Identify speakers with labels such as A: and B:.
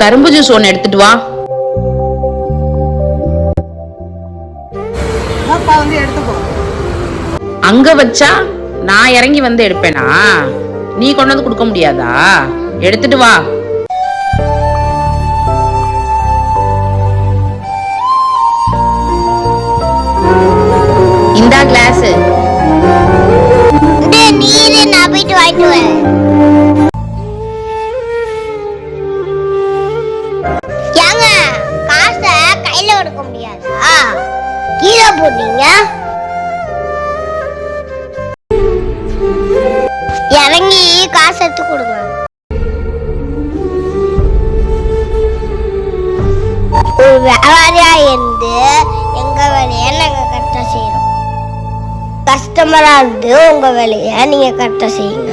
A: கரும்பு ஜூஸ் ஒன்று எடுத்துட்டு வா. அங்க வச்சா நான் இறங்கி வந்து எடுப்பேனா? நீ கொண்டு வந்து கொடுக்க முடியாதா? எடுத்துட்டு வா. இந்தா கிளாஸ்
B: நீரு நான் போயிட்டு வாங்கிட்டு வரேன். கீழே போட்டீங்க? இறங்கி காசு எடுத்து கொடுங்க. ஒரு வியாபாரியா இருந்து எங்க வேலையை நாங்க கரெக்டா செய்யறோம் கஸ்டமரா இருந்து உங்க வேலையை நீங்க கரெக்டா செய்யுங்க.